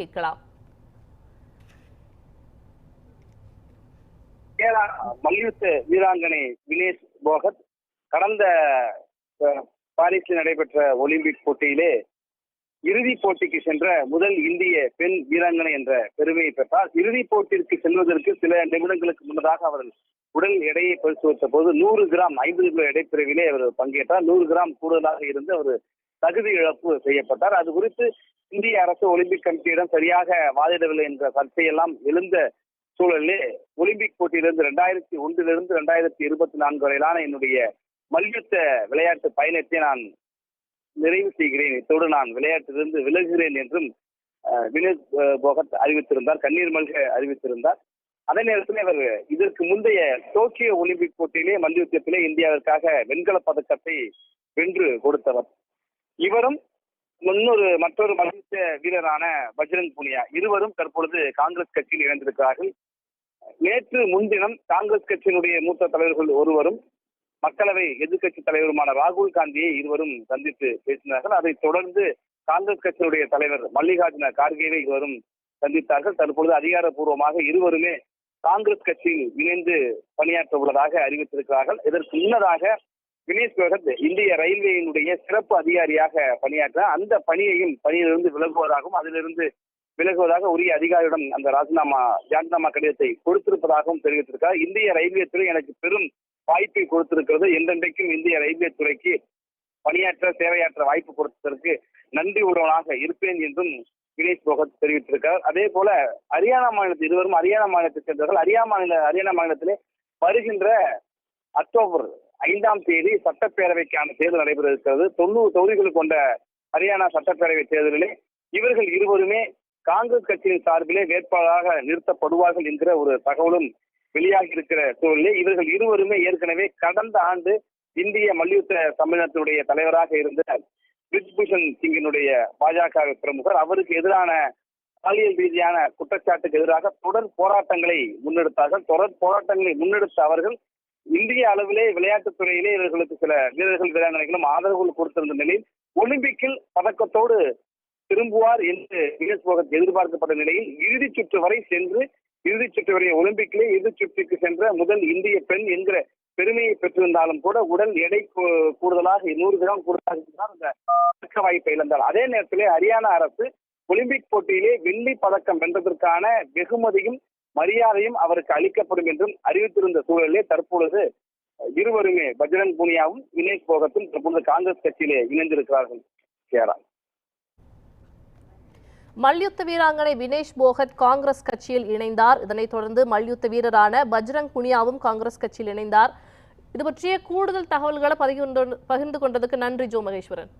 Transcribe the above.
கேட்கலாம். மல்யுத்த வீராங்கனை வினேஷ் போகத் கடந்த பாரிஸில் நடைபெற்ற ஒலிம்பிக் போட்டியிலே இறுதிப் போட்டிக்கு சென்ற முதல் இந்திய பெண் வீராங்கனை என்ற பெருமையை பெற்றார். இறுதிப் போட்டிற்கு செல்வதற்கு சில நிமிடங்களுக்கு முன்னதாக அவர் உடல் எடையை பரிசோதித்த போது நூறு கிராம் ஐம்பது கிலோ எடைப்பிரிவிலே அவர் பங்கேற்றார். நூறு கிராம் கூடுதலாக இருந்து அவர் தகுதி இழப்பு செய்யப்பட்டார். அது குறித்து இந்திய அரசு ஒலிம்பிக் கமிட்டியிடம் சரியாக வாதிடவில்லை என்ற சர்ச்சையெல்லாம் எழுந்த சூழலிலே ஒலிம்பிக் போட்டியிலிருந்து ரெண்டாயிரத்தி ஒன்றிலிருந்து ரெண்டாயிரத்தி இருபத்தி நான்கு வரையிலான என்னுடைய மல்யுத்த விளையாட்டு பயணத்தை நான் நிறைவு செய்கிறேன். இத்தோடு நான் விளையாட்டிலிருந்து விலகுகிறேன் என்றும் அஹ், வினோத் போகத் அறிவித்திருந்தார் கண்ணீர் மல்க அறிவித்திருந்தார். அதே நேரத்தில் அவர் இதற்கு முந்தைய டோக்கியோ ஒலிம்பிக் போட்டியிலே மல்யுத்தத்திலே இந்தியாவிற்காக வெண்கலப் பதக்கத்தை வென்று கொடுத்தவர். இவரும் இன்னொரு மற்றொரு மல்யுத்த வீரரான பஜ்ரங் புனியா. இருவரும் தற்பொழுது காங்கிரஸ் கட்சியில் இணைந்திருக்கிறார்கள். நேற்று முன்தினம் காங்கிரஸ் கட்சியினுடைய மூத்த தலைவர்கள் ஒருவரும் மக்களவை எதிர்க்கட்சி தலைவருமான ராகுல் காந்தியை இருவரும் சந்தித்து பேசினார்கள். அதைத் தொடர்ந்து காங்கிரஸ் கட்சியினுடைய தலைவர் மல்லிகார்ஜுன கார்கேவை இருவரும் சந்தித்தார்கள். தற்பொழுது அதிகாரப்பூர்வமாக இருவருமே காங்கிரஸ் கட்சியில் இணைந்து பணியாற்ற உள்ளதாக அறிவித்திருக்கிறார்கள். இதற்கு முன்னதாக வினேஷ் போகத் இந்திய ரயில்வேயினுடைய சிறப்பு அதிகாரியாக பணியாற்ற அந்த பணியையும் பணியிலிருந்து விலகுவதாகவும் அதிலிருந்து விலகுவதாக உரிய அதிகாரியிடம் அந்த ராஜினாமா ஜான்நாமா கடிதத்தை கொடுத்திருப்பதாகவும் தெரிவித்திருக்கார் இந்திய ரயில்வே துறை எனக்கு பெரும் வாய்ப்பை கொடுத்திருக்கிறது. என்றென்றைக்கும் இந்திய ரயில்வே துறைக்கு பணியாற்ற சேவையாற்ற வாய்ப்பு கொடுத்ததற்கு நன்றி உறவனாக இருப்பேன் என்றும் வினேஷ் போகத் தெரிவித்திருக்கிறார். அதே போல ஹரியானா மாநிலத்தில் இருவரும் ஹரியானா மாநிலத்தை சேர்ந்தவர்கள் ஹரியானா மாநில ஹரியானா மாநிலத்திலே வருகின்ற அக்டோபர் ஐந்தாம் தேதி சட்டப்பேரவைக்கான தேர்தல் நடைபெற இருக்கிறது தொண்ணூறு தொகுதிகள் கொண்ட ஹரியானா சட்டப்பேரவை தேர்தலிலே இவர்கள் இருவருமே காங்கிரஸ் கட்சியின் சார்பிலே வேட்பாளராக நிறுத்தப்படுவார்கள் என்கிற ஒரு தகவலும் வெளியாகி இருக்கிற சூழலிலே இவர்கள் இருவருமே ஏற்கனவே கடந்த ஆண்டு இந்திய மல்யுத்த சம்மேளனத்தினுடைய தலைவராக இருந்த பிரிஜ்பூஷன் சிங்கினுடைய பாஜக பிரமுகர். அவருக்கு எதிரான பாலியல் ரீதியான குற்றச்சாட்டுக்கு எதிராக தொடர் போராட்டங்களை முன்னெடுத்தார்கள். தொடர் போராட்டங்களை முன்னெடுத்த அவர்கள் இந்திய அளவிலே விளையாட்டுத் துறையிலே இவர்களுக்கு சில வீரர்கள் வீராங்கனைகளும் ஆதரவுகள் கொடுத்திருந்த நிலையில் ஒலிம்பிக்கில் பதக்கத்தோடு திரும்புவார் என்று வினேஷ் போகத் எதிர்பார்க்கப்பட்ட நிலையில் இறுதிச் சுற்று வரை சென்று இறுதிச் சுற்று வரை ஒலிம்பிக்கிலே இறுதிச் சுற்றுக்கு சென்ற முதல் இந்திய பெண் என்கிற பெருமையை பெற்றிருந்தாலும் கூட உடல் எடை கூடுதலாக நூறு கிராம் கூடுதலாக இருந்தால் அந்த பதக்க வாய்ப்பை இழந்தார். அதே நேரத்திலே ஹரியானா அரசு ஒலிம்பிக் போட்டியிலே வெள்ளி பதக்கம் வென்றதற்கான வெகுமதியும் மரியாதையும் அவருக்கு அளிக்கப்படும் என்றும் அறிவித்திருந்த சூழலே தற்பொழுது இருவருமே பஜ்ரங் புனியாவும் வினேஷ் போகத்தும் தற்பொழுது காங்கிரஸ் கட்சியிலே இணைந்திருக்கிறார்கள் கேரா மல்யுத்த வீராங்கனை வினேஷ் போகத் காங்கிரஸ் கட்சியில் இணைந்தார். இதனைத் தொடர்ந்து மல்யுத்த வீரரான பஜ்ரங் புனியாவும் காங்கிரஸ் கட்சியில் இணைந்தார். இது பற்றிய கூடுதல் தகவல்களை பகிர்ந்து பகிர்ந்து கொண்டதுக்கு நன்றி ஜோ மகேஸ்வரன்.